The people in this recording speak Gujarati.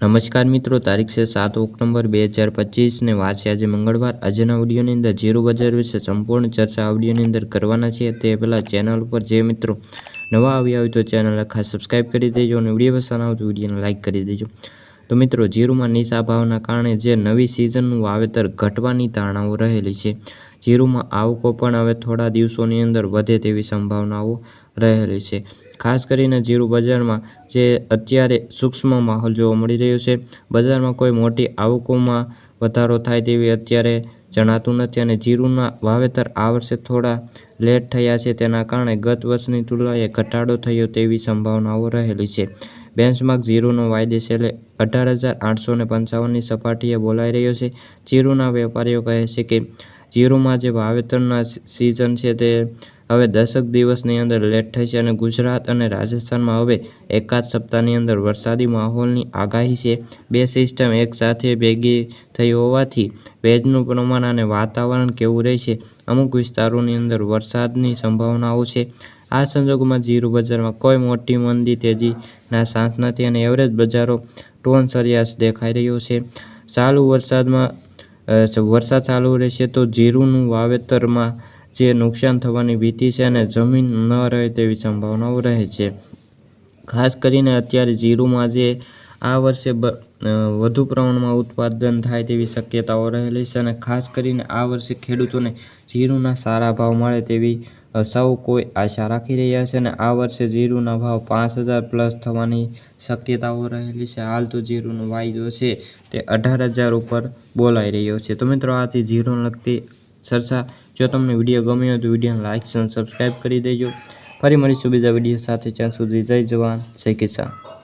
નમસ્કાર મિત્રો, તારીખ છે સાત ઓક્ટોબર બે હજાર પચીસને વાત છે આજે મંગળવાર. આજના ઓડિયોની અંદર જીરો બજાર વિશે સંપૂર્ણ ચર્ચા ઓડિયોની અંદર કરવાના છે તે પહેલાં ચેનલ ઉપર જે મિત્રો નવા આવ્યા હોય તો ચેનલ ખાસ સબસ્ક્રાઇબ કરી દેજો અને વીડિયો પસંદ આવતો વિડીયોને લાઇક કરી દેજો. તો મિત્રો, જીરુમાં નીચા ભાવના કારણે જે નવી સિઝનનું વાવેતર ઘટવાની ધારણાઓ રહેલી છે, જીરુમાં આવકો પણ હવે થોડા દિવસોની અંદર વધે તેવી સંભાવનાઓ રહેલી છે. ખાસ કરીને જીરું બજારમાં જે અત્યારે સૂક્ષ્મ માહોલ જોવા મળી રહ્યો છે, બજારમાં કોઈ મોટી આવકોમાં વધારો થાય તેવી અત્યારે જણાતું નથી અને જીરુના વાવેતર આ વર્ષે થોડા લેટ થયા છે, તેના કારણે ગત વર્ષની તુલનાએ ઘટાડો થયો તેવી સંભાવનાઓ રહેલી છે. બેન્ચમાર્ક જીરુનો છેલ્લે અઢાર હજાર આઠસો ને પંચાવનની સપાટીએ બોલાઈ રહ્યો છે. જીરુના વેપારીઓ કહે છે કે જીરુમાં જે વાવેતરના સિઝન છે તે હવે દસક દિવસની અંદર લેટ થશે અને ગુજરાત અને રાજસ્થાનમાં હવે એકાદ સપ્તાહની અંદર વરસાદી માહોલની આગાહી છે. બે સિસ્ટમ એકસાથે ભેગી થઈ હોવાથી ભેજનું પ્રમાણ અને વાતાવરણ કેવું રહેશે? અમુક વિસ્તારોની અંદર વરસાદની સંભાવનાઓ છે. આ સંજોગોમાં જીરું બજારમાં કોઈ મોટી મંદી તેજીના સાંસ નથી અને એવરેજ બજારો ટોન સરિયાસ દેખાઈ રહ્યો છે. ચાલુ વરસાદમાં વરસાદ ચાલુ રહેશે તો જીરુંનું વાવેતરમાં જે નુકસાન થવાની ભીતિ છે અને જમીન ન રહે તેવી સંભાવનાઓ રહે છે. ખાસ કરીને અત્યારે જીરુમાં જે આ વર્ષે વધુ પ્રમાણમાં ઉત્પાદન થાય તેવી શક્યતાઓ રહેલી છે અને ખાસ કરીને આ વર્ષે ખેડૂતોને જીરુંના સારા ભાવ મળે તેવી સૌ કોઈ આશા રાખી રહ્યા છે અને આ વર્ષે જીરુંના ભાવ પાંચ હજાર પ્લસ થવાની શક્યતાઓ રહેલી છે. હાલ તો જીરુંનો વાયદો છે તે અઢાર હજાર ઉપર બોલાઈ રહ્યો છે. તો મિત્રો, આથી જીરુને લગતી ચર્ચા. જો તમને વીડિયો ગમ્યો તો વિડીયોને લાઇક અને સબસ્ક્રાઈબ કરી દેજો. ફરી મળીશું બીજા વીડિયો સાથે. ત્યાં સુધી જય જવાન. જય કિસાન.